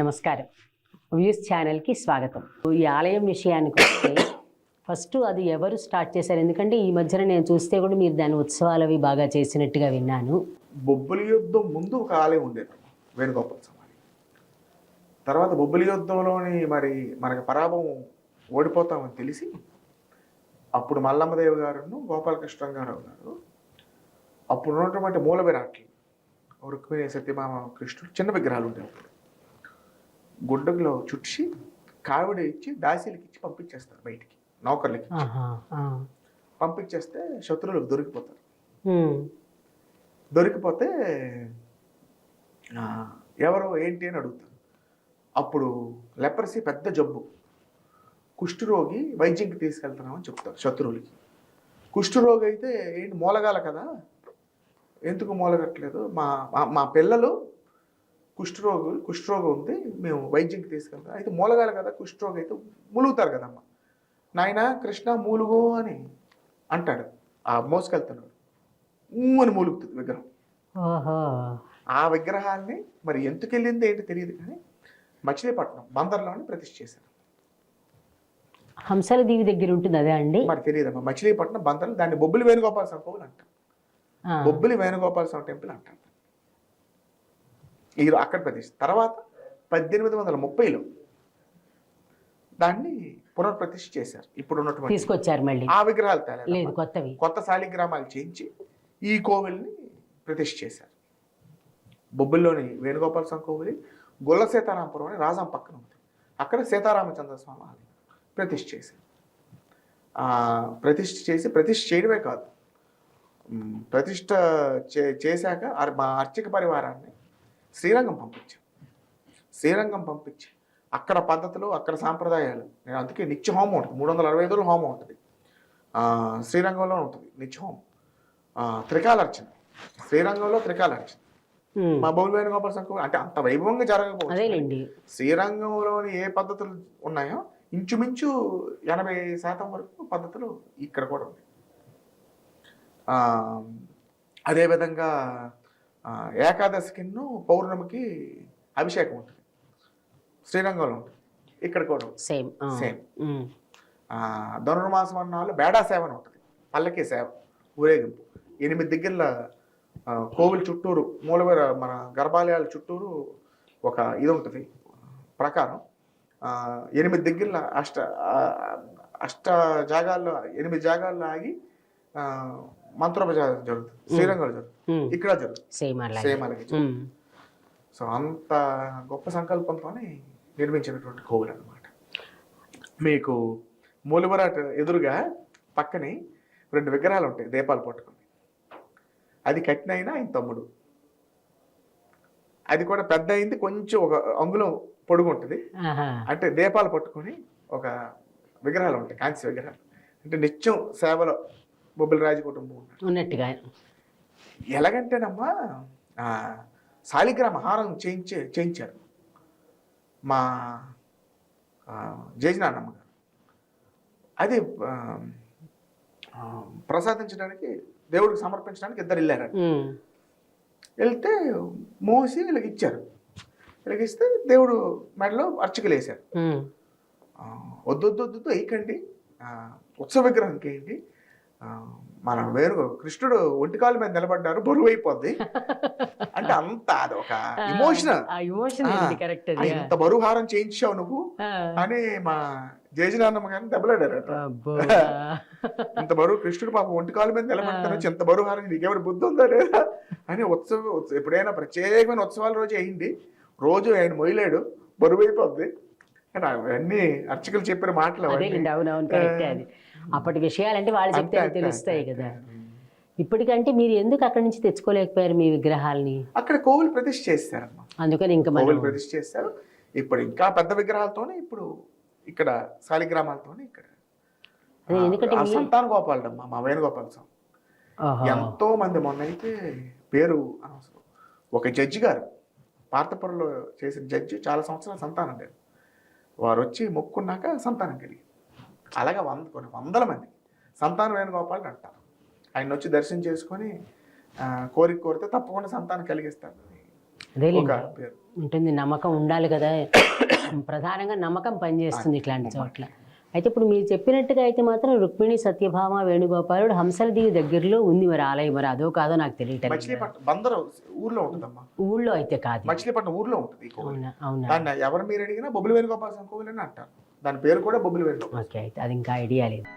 నమస్కారం. వ్యూస్ ఛానల్కి స్వాగతం. ఈ ఆలయం విషయానికి వస్తే ఫస్ట్ అది ఎవరు స్టార్ట్ చేశారు? ఎందుకంటే ఈ మధ్యన నేను చూస్తే కూడా మీరు దాని ఉత్సవాలు అవి బాగా చేసినట్టుగా విన్నాను. బొబ్బులి యుద్ధం ముందు ఒక ఆలయం ఉండేది. వేణుగోపాల స్వామి తర్వాత బొబ్బులి యుద్ధంలోని మరి మనకి పరాభవం ఓడిపోతామని తెలిసి అప్పుడు మల్లమ్మదేవి గారును గోపాలకృష్ణరావు గారు అప్పుడు ఉన్నటువంటి మూల విరాట్లు రుక్మిణి సత్యమామ కృష్ణుడు చిన్న విగ్రహాలు ఉండేవి అప్పుడు. గుడ్డలో చుట్టి కావిడ ఇచ్చి దాసీలకి ఇచ్చి పంపించేస్తారు బయటికి నౌకర్లకి. పంపించేస్తే శత్రువులకు దొరికిపోతారు. దొరికిపోతే ఎవరు ఏంటి అని అడుగుతారు. అప్పుడు లెపరసీ పెద్ద జబ్బు. కుష్ఠరోగి వైద్యంకి తీసుకెళ్తున్నామని చెప్తారు శత్రువులకి. కుష్ఠరోగి అయితే ఏంటి మూలగాల కదా? ఎందుకు మూలగట్లేదు? మా- మా పిల్లలు కుష్ఠరోగులు కుష్ఠరోగం ఉంది. మేము వైద్యంకి తీసుకెళ్తాం. అయితే మూలగాల కదా కుష్ఠరోగి అయితే ములుగుతారు కదమ్మ. నాయన కృష్ణ మూలుగు అని అంటాడు. ఆ మోసుకెళ్తున్నాడు. ఊ అని మూలుగుతుంది విగ్రహం. ఆ విగ్రహాన్ని మరి ఎందుకు వెళ్ళింది ఏంటి తెలియదు కానీ మచిలీపట్నం బందర్లోని ప్రతిష్ఠ చేశారు. హంసల దీవి దగ్గర ఉంటుంది అదే అండి? మరి తెలియదమ్మా. మచిలీపట్నం బందర్లో దాన్ని బొబ్బిలి వేణుగోపాల స్వామి కోవిల్ అంటారు. బొబ్బిలి వేణుగోపాల స్వామి టెంపుల్ అంటారు. ఈ అక్కడ ప్రతిష్ఠ తర్వాత పద్దెనిమిది వందల ముప్పైలో దాన్ని పునర్ప్రతిష్ఠ చేశారు. ఇప్పుడు ఉన్నటువంటి తీసుకొచ్చారు మళ్ళీ. ఆ విగ్రహాలు తేలేదు లేదు కొత్తవి. కొత్త శాలిగ్రామాలు చేయించి ఈ కోవిల్ని ప్రతిష్ఠ చేశారు. బొబ్బిల్లోని వేణుగోపాల స్వామి కోవిలి గొల్ల సీతారామపురం అని రాజాం పక్కన ఉంది. అక్కడ సీతారామచంద్ర స్వామి ఆలయం ప్రతిష్ఠ చేశారు. ఆ, ప్రతిష్ఠ చేసి ప్రతిష్ఠ చేయడమే కాదు. ప్రతిష్ఠ చే చేశాక మా అర్చక పరివారాన్ని శ్రీరంగం పంపించాం. శ్రీరంగం పంపించి. అక్కడ పద్ధతులు అక్కడ సాంప్రదాయాలు. నేను అందుకే నిత్య హోమం ఉంటుంది. మూడు వందల అరవై ఐదులో హోమం ఉంటుంది. ఆ, శ్రీరంగంలో ఉంటుంది నిత్య హోమం. త్రికాలర్చన. శ్రీరంగంలో త్రికాలర్చన. మా బౌల్ వేణుగోపాల సంఘం అంటే అంత వైభవంగా జరగకపోవచ్చు. శ్రీరంగంలోని ఏ పద్ధతులు ఉన్నాయో ఇంచుమించు ఎనభై శాతం వరకు పద్ధతులు ఇక్కడ కూడా ఉన్నాయి. అదేవిధంగా ఏకాదశికిను పౌర్ణమికి అభిషేకం ఉంటుంది. శ్రీరంగంలో ఉంటుంది. ఇక్కడ కూడా. సేమ్ ఆ, ధనుర్మాసం అన్నాళ్ళు బేడా సేవ అని ఉంటుంది. పల్లకి సేవ ఊరేగింపు. ఎనిమిది దగ్గర కోవిల్ చుట్టూరు మూలవీర మన గర్భాలయాల చుట్టూరు ఒక ఇది ఉంటుంది. ప్రకారం ఎనిమిది దగ్గర అష్ట అష్ట జాగాల్లో ఎనిమిది జాగాల్లో ఆగి మంత్రోపచారం జరుగుతుంది. శ్రీరంగంలో జరుగుతుంది. ఇక్కడ జరుగుతుంది. సేమ్ అలాగే. సో అంత గొప్ప సంకల్పంతోనే నిర్మించినటువంటి కోవిల్ అన్నమాట. మీకు మూలవరాట్ ఎదురుగా పక్కనే రెండు విగ్రహాలు ఉంటాయి దీపాలు పట్టుకుని. అది కట్టినైనా ఆయన తమ్ముడు. అది కూడా పెద్ద అయింది కొంచెం ఒక అంగుళం పొడుగు ఉంటుంది. అంటే దీపాలు పట్టుకొని ఒక విగ్రహాలు ఉంటాయి కాంస్య విగ్రహాలు. అంటే నిత్యం సేవలో బొబ్బిలి రాజు కుటుంబం ఉన్నట్టుగా. ఎలాగంటేనమ్మా శాలిగ్రామ హారం చేయించే చేయించారు. మా జయజనాన్నమ్మ గారు. అది ప్రసాదించడానికి దేవుడికి సమర్పించడానికి ఇద్దరు వెళ్ళారు వెళ్తే మోసి వీళ్ళకి ఇచ్చారు. వీళ్ళకి ఇస్తే దేవుడు మెడలో అర్చకలు వేశారు. ఉమ్, ఆ, వద్దు వద్దు వద్దు వద్దు వేయకండి. ఉత్సవ విగ్రహానికి వేయండి. ఆ, మన వేణు కృష్ణుడు ఒంటికాల మీద నిలబడ్డారు బరువు అయిపోద్ది. అంటే అంత అది ఒక ఇమోషనల్ ఇంత బరువు హారం చేయించావు నువ్వు అని మా జయజనాన్నమ్మ గారిని దెబ్బలాడారట. అబ్బో. ఇంత బరువు కృష్ణుడు పాప ఒంటికాల మీద నిలబడతాను ఇంత బరువు హారం నీకెవరు బుద్ధి ఉందా లేదా? అని ఉత్సవ ఎప్పుడైనా ప్రత్యేకమైన ఉత్సవాల రోజు అయింది. రోజు ఆయన మొయ్యలేడు బరువు అయిపోద్ది. అవన్నీ అర్చకులు చెప్పిన మాటలు అవునవును కరెక్టే అది. అప్పటి విషయాలంటే వాళ్ళు చెప్తే తెలుస్తాయి కదా. ఇప్పటికంటే మీరు ఎందుకు అక్కడి నుంచి తెచ్చుకోలేకపోయారు మీ విగ్రహాల్ని? అక్కడ కోవిల్ ప్రతిష్ఠ చేస్తారమ్మా అందుకని ఇంకా కోవిల్ ప్రతిష్ఠ చేస్తారు. ఇప్పుడు ఇంకా పెద్ద విగ్రహాలతోనే ఇప్పుడు ఇక్కడ శాలిగ్రామాలతోనే ఇక్కడ. ఎందుకంటే సంతాన గోపాలమ్మ మా వేణుగోపాల స్వామి. ఎంతో మంది మొన్న అయితే పేరు అనవసరం. ఒక జడ్జి గారు పార్తపురంలో చేసిన జడ్జి చాలా సంవత్సరాల సంతానం లేదు. వారు వచ్చి మొక్కున్నాక సంతానం కలిగి అలాగే వంద కొన్ని వందల మంది. సంతానం వేణుగోపాల్ అంటారు. ఆయన వచ్చి దర్శనం చేసుకొని కోరిక కోరితే తప్పకుండా సంతానం కలిగిస్తారు ఉంటుంది నమ్మకం ఉండాలి కదా. ప్రధానంగా నమ్మకం పనిచేస్తుంది ఇట్లాంటి చోట్ల. అయితే ఇప్పుడు మీరు చెప్పినట్టుగా అయితే మాత్రం రుక్మిణి సత్యభామ వేణుగోపాలుడు హంసలదీవి దగ్గరలో ఉంది మరి ఆలయం మరి. అదో కాదో నాకు తెలియటం బందర్ ఊర్లో ఉంటుందమ్మా. ఊళ్ళో అయితే కాదు. మచిలీపట్నం ఊర్లో ఉంటుంది అవునా? అవునా? ఎవరు మీరు అడిగినా బొబ్బులు వేణుగోపాల స్వామి కోవిల్ అని అంటారు. దాని పేరు కూడా బొబ్బులు వెండు ఓకే అయితే అది ఇంకా ఐడియా లేదు.